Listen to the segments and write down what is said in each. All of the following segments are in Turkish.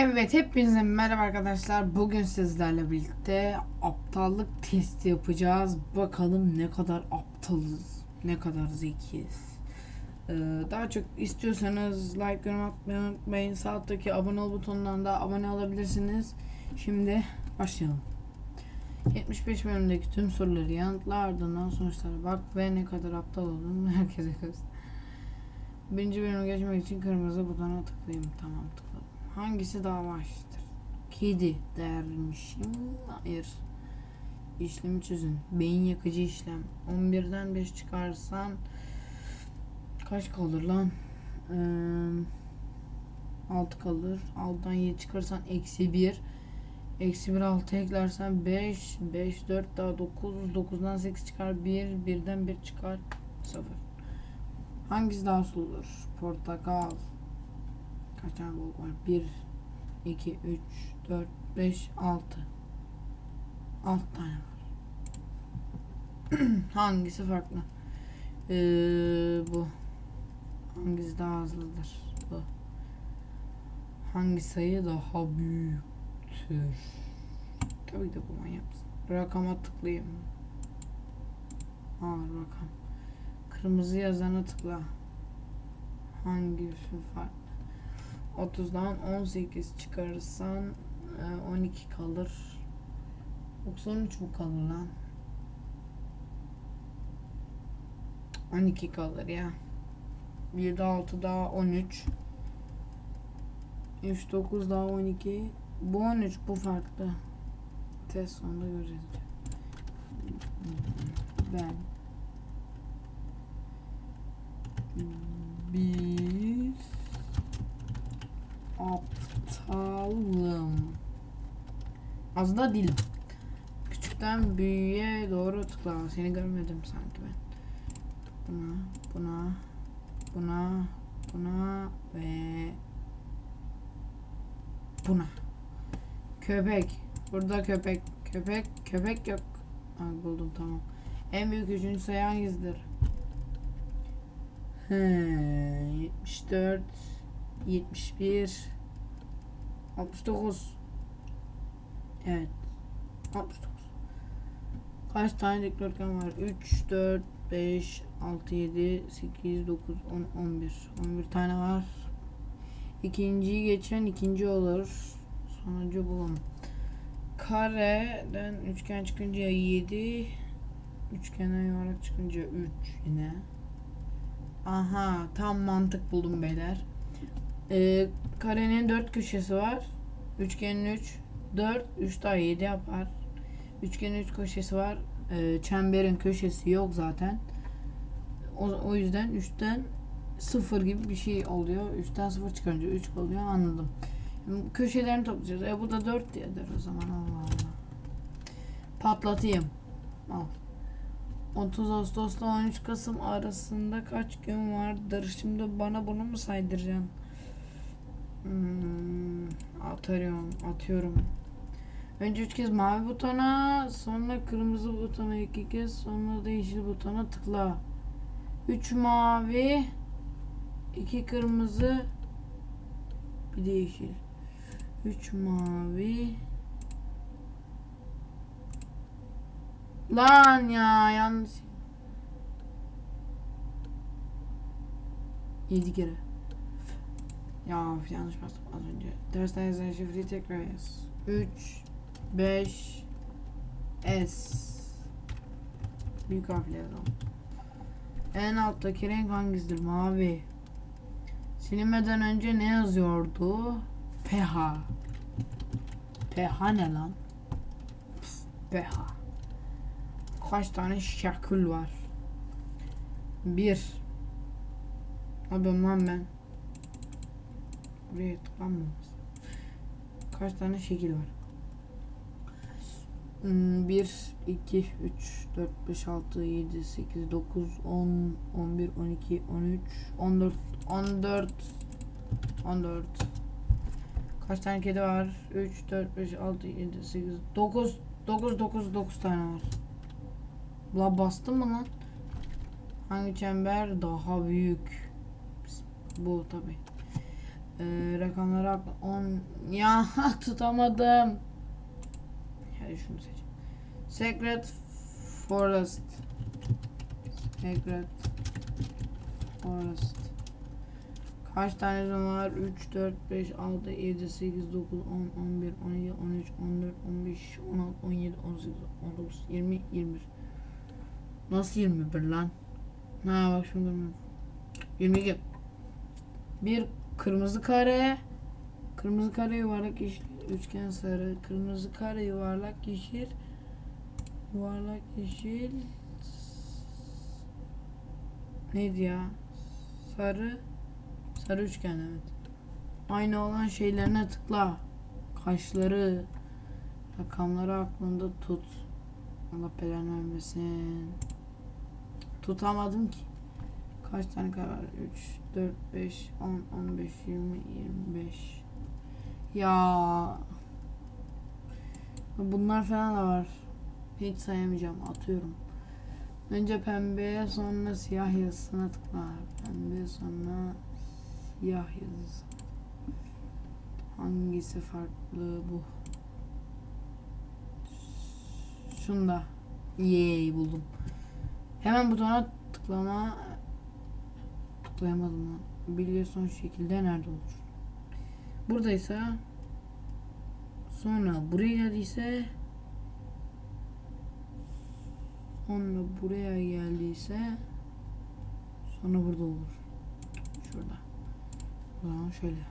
Evet hepinize merhaba arkadaşlar. Bugün sizlerle birlikte aptallık testi yapacağız. Bakalım ne kadar aptalız, ne kadar zekiyiz. Ee, daha çok istiyorsanız like, yorum atmayı unutmayın. Sağ abone ol butonundan da abone olabilirsiniz. Şimdi başlayalım. 75 bölümdeki tüm soruları yanıtla ardından sonuçlara bak ve ne kadar aptal olduğunu herkese göster. Birinci bölümü geçmek için kırmızı butona tıklayayım. Tamam tıkladım. Hangisi daha baştır? Kedi dermişim. Hayır. İşlemi çözün. Beyin yakıcı işlem. 11'den 5 çıkarsan kaç kalır lan? Ee, 6 kalır. 6'dan 7 çıkarsan eksi 1. Eksi 1 6 eklersen 5. 5 4 daha 9. 9'dan 8 çıkar 1. 1'den 1 çıkar 0. Hangisi daha suludur? Portakal. Kaç tane balık var? 1, 2, 3, 4, 5, 6. 6 tane var. Hangisi farklı? Ee, bu. Hangisi daha hızlıdır? Bu. Hangi sayı daha büyüktür? Tabii de bu mısın? Rakama tıklayayım. Aa rakam. Kırmızı yazana tıkla. Hangisi farklı? 30'dan 18 çıkarırsan e, 12 kalır. 93 mu kalır lan? 12 kalır ya. 1 6 daha 13. 3 9 daha 12. Bu 13 bu farklı. Test sonunda göreceğiz. Ben bir aptalım. Az da değilim. Küçükten büyüğe doğru tıkla. Seni görmedim sanki ben. Buna, buna, buna, buna ve buna. Köpek. Burada köpek. Köpek. Köpek yok. Ha, buldum tamam. En büyük üçüncü sayı hangisidir? He, 74 71 69 Evet 69 Kaç tane dikdörtgen var? 3 4 5 6 7 8 9 10 11 11 tane var. İkinciyi geçen ikinci olur. Sonucu bulalım. Kareden üçgen çıkınca 7 Üçgenden yuvarlak çıkınca 3 yine. Aha tam mantık buldum beyler. Ee, karenin 4 köşesi var. Üçgenin 3 4 3 daha 7 yapar. Üçgenin 3 köşesi var. Ee, çemberin köşesi yok zaten. O, o yüzden 3'ten 0 gibi bir şey oluyor. 3'ten 0 çıkarınca 3 oluyor anladım. Köşelerini toplayacağız. E bu da 4 diyedir o zaman. Allah Allah. Patlatayım. Al. 30 Ağustos'la 13 Kasım arasında kaç gün vardır? Şimdi bana bunu mu saydıracaksın? Hmm, atıyorum, atıyorum. Önce üç kez mavi butona, sonra kırmızı butona iki kez, sonra da yeşil butona tıkla. Üç mavi, iki kırmızı, bir de yeşil. Üç mavi. Lan ya yanlış. Yedi kere. Ya yanlış bastım az önce. Dersten yazılan şifreyi tekrar yaz. 3 5 S Büyük harfle yazalım. En alttaki renk hangisidir? Mavi. Silinmeden önce ne yazıyordu? PH. PH ne lan? PH. Kaç tane şakül var? Bir. Abi lan ben. Buraya tıklanmamış. Kaç tane şekil var? 1, 2, 3, 4, 5, 6, 7, 8, 9, 10, 11, 12, 13, 14, 14, 14. Kaç tane kedi var? 3, 4, 5, 6, 7, 8, 9, 9, 9, 9 tane var. La bastın mı lan? Hangi çember daha büyük? Bu tabi. Ee, rakamları akla 10 ya tutamadım. Hadi şunu seç. Secret Forest. Secret Forest. Kaç tane zoom var? 3, 4, 5, 6, 7, 8, 9, 10, 11, 12, 13, 14, 15, 16, 17, 18, 19, 20, 21. Nasıl 21 lan? Ha bak şunu görmüyorum. 22. Bir kırmızı kare. Kırmızı kare yuvarlak yeşil. Üçgen sarı. Kırmızı kare yuvarlak yeşil. Yuvarlak yeşil. Neydi ya? Sarı. Sarı üçgen evet. Aynı olan şeylerine tıkla. Kaşları. Rakamları aklında tut. Allah belanı vermesin. Tutamadım ki. Kaç tane karar? 3, 4, 5, 10, 15, 20, 25. Ya. Bunlar falan da var. Hiç sayamayacağım. Atıyorum. Önce pembeye sonra siyah yazısına tıkla. Pembe sonra siyah yazısı. Hangisi farklı bu? Şunda. Yay buldum. Hemen butona tıklama tıklayamadım lan. Son şekilde nerede olur? Buradaysa sonra buraya geldiyse sonra buraya geldiyse sonra burada olur. Şurada. O zaman şöyle.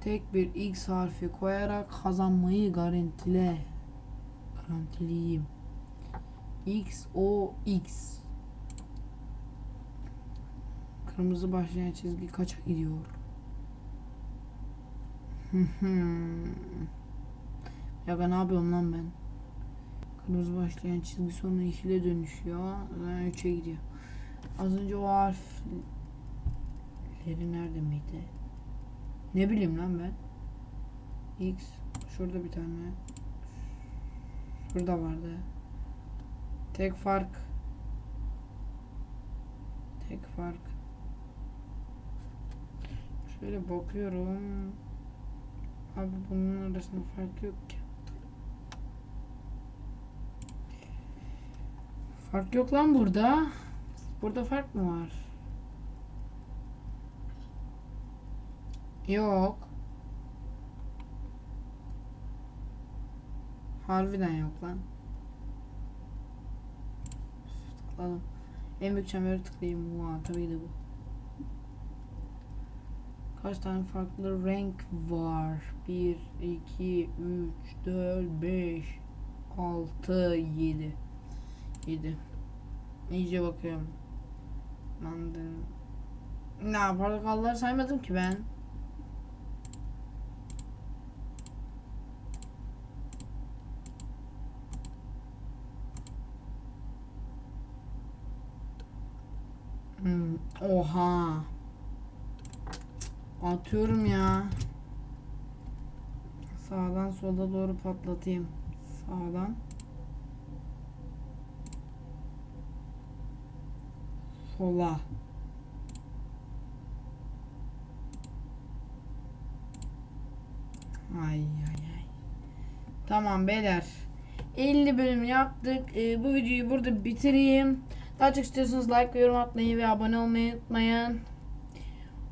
Tek bir X harfi koyarak kazanmayı garantile. Garantiliyim. X O X Kırmızı başlayan çizgi kaça gidiyor? ya ben ne yapıyorum lan ben? Kırmızı başlayan çizgi sonra yeşile dönüşüyor. Sonra 3'e gidiyor. Az önce o harfleri nerede miydi? Ne bileyim lan ben. X şurada bir tane. Şurada vardı. Tek fark. Tek fark. Şöyle bakıyorum. Abi bunun arasında fark yok ki. Fark yok lan burada. Burada fark mı var? Yok. Harbiden yok lan. Tıkladım. En büyük çemberi tıklayayım. Wow, tabii de bu. Kaç tane farklı renk var? 1, 2, 3, 4, 5, 6, 7. 7. İyice bakıyorum. De... Ne portakalları saymadım ki ben. Hmm, oha. Atıyorum ya. Sağdan sola doğru patlatayım. Sağdan. Sola. Ay ay ay. Tamam beyler. 50 bölüm yaptık. Ee, bu videoyu burada bitireyim. Daha çok istiyorsanız like ve yorum atmayı ve abone olmayı unutmayın.